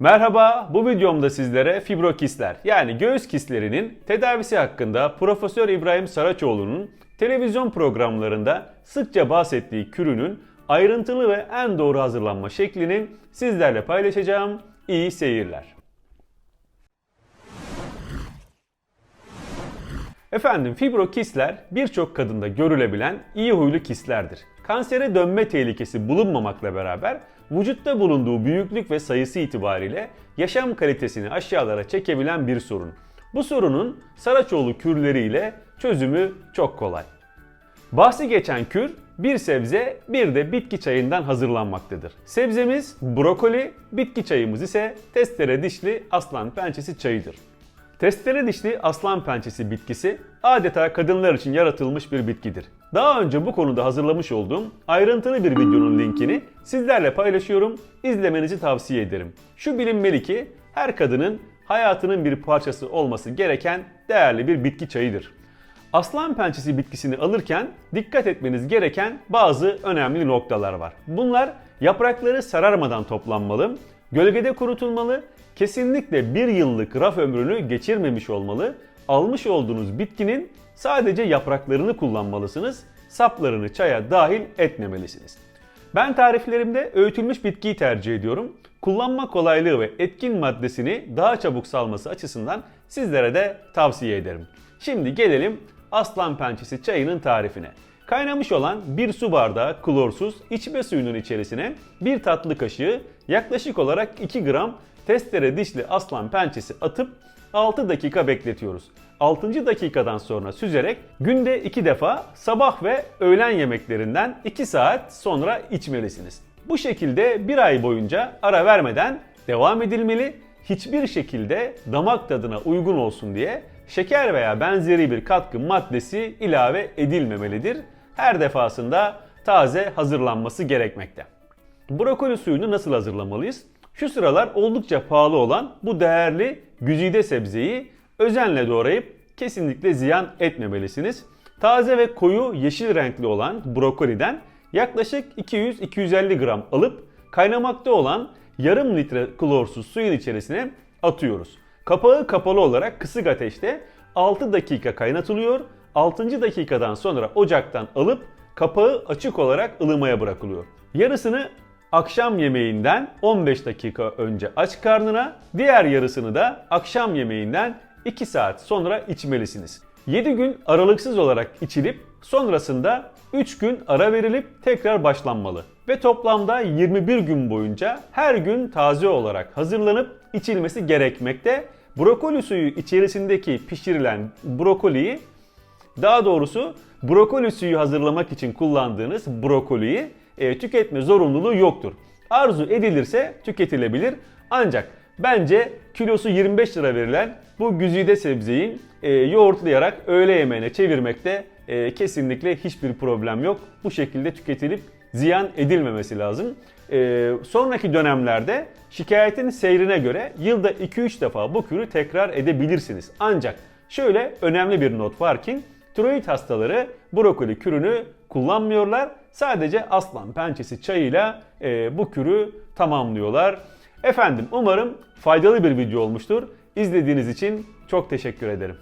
Merhaba, bu videomda sizlere fibrokistler yani göğüs kistlerinin tedavisi hakkında Profesör İbrahim Saraçoğlu'nun televizyon programlarında sıkça bahsettiği kürünün ayrıntılı ve en doğru hazırlanma şeklini sizlerle paylaşacağım. İyi seyirler. Efendim fibrokistler birçok kadında görülebilen iyi huylu kistlerdir. Kansere dönme tehlikesi bulunmamakla beraber vücutta bulunduğu büyüklük ve sayısı itibariyle yaşam kalitesini aşağılara çekebilen bir sorun. Bu sorunun Saraçoğlu kürleriyle çözümü çok kolay. Bahsi geçen kür bir sebze bir de bitki çayından hazırlanmaktadır. Sebzemiz brokoli, bitki çayımız ise testere dişli aslan pençesi çayıdır. Testere dişli aslan pençesi bitkisi adeta kadınlar için yaratılmış bir bitkidir. Daha önce bu konuda hazırlamış olduğum ayrıntılı bir videonun linkini sizlerle paylaşıyorum. İzlemenizi tavsiye ederim. Şu bilinmeli ki her kadının hayatının bir parçası olması gereken değerli bir bitki çayıdır. Aslan pençesi bitkisini alırken dikkat etmeniz gereken bazı önemli noktalar var. Bunlar yaprakları sararmadan toplanmalı, gölgede kurutulmalı, kesinlikle bir yıllık raf ömrünü geçirmemiş olmalı, almış olduğunuz bitkinin sadece yapraklarını kullanmalısınız, saplarını çaya dahil etmemelisiniz. Ben tariflerimde öğütülmüş bitkiyi tercih ediyorum. Kullanma kolaylığı ve etkin maddesini daha çabuk salması açısından sizlere de tavsiye ederim. Şimdi gelelim aslan pençesi çayının tarifine. Kaynamış olan bir su bardağı klorsuz içme suyunun içerisine bir tatlı kaşığı yaklaşık olarak 2 gram testere dişli aslan pençesi atıp 6 dakika bekletiyoruz. 6. dakikadan sonra süzerek günde 2 defa sabah ve öğlen yemeklerinden 2 saat sonra içmelisiniz. Bu şekilde bir ay boyunca ara vermeden devam edilmeli. Hiçbir şekilde damak tadına uygun olsun diye şeker veya benzeri bir katkı maddesi ilave edilmemelidir. Her defasında taze hazırlanması gerekmekte. Brokoli suyunu nasıl hazırlamalıyız? Şu sıralar oldukça pahalı olan bu değerli güzide sebzeyi özenle doğrayıp kesinlikle ziyan etmemelisiniz. Taze ve koyu yeşil renkli olan brokoliden yaklaşık 200-250 gram alıp kaynamakta olan yarım litre klorsuz suyun içerisine atıyoruz. Kapağı kapalı olarak kısık ateşte 6 dakika kaynatılıyor. 6. dakikadan sonra ocaktan alıp kapağı açık olarak ılımaya bırakılıyor. Yarısını akşam yemeğinden 15 dakika önce aç karnına, diğer yarısını da akşam yemeğinden 2 saat sonra içmelisiniz. 7 gün aralıksız olarak içilip sonrasında 3 gün ara verilip tekrar başlanmalı. Ve toplamda 21 gün boyunca her gün taze olarak hazırlanıp içilmesi gerekmekte. Brokoli suyu içerisindeki pişirilen brokoliyi daha doğrusu brokoli suyu hazırlamak için kullandığınız brokoliyi e, tüketme zorunluluğu yoktur. Arzu edilirse tüketilebilir ancak bence kilosu 25 lira verilen bu güzide sebzeyi e, yoğurtlayarak öğle yemeğine çevirmekte e, kesinlikle hiçbir problem yok. Bu şekilde tüketilip ziyan edilmemesi lazım. E, sonraki dönemlerde şikayetin seyrine göre yılda 2-3 defa bu kürü tekrar edebilirsiniz. Ancak şöyle önemli bir not var ki tiroid hastaları brokoli kürünü kullanmıyorlar. Sadece aslan pençesi çayıyla e, bu kürü tamamlıyorlar. Efendim umarım faydalı bir video olmuştur. İzlediğiniz için çok teşekkür ederim.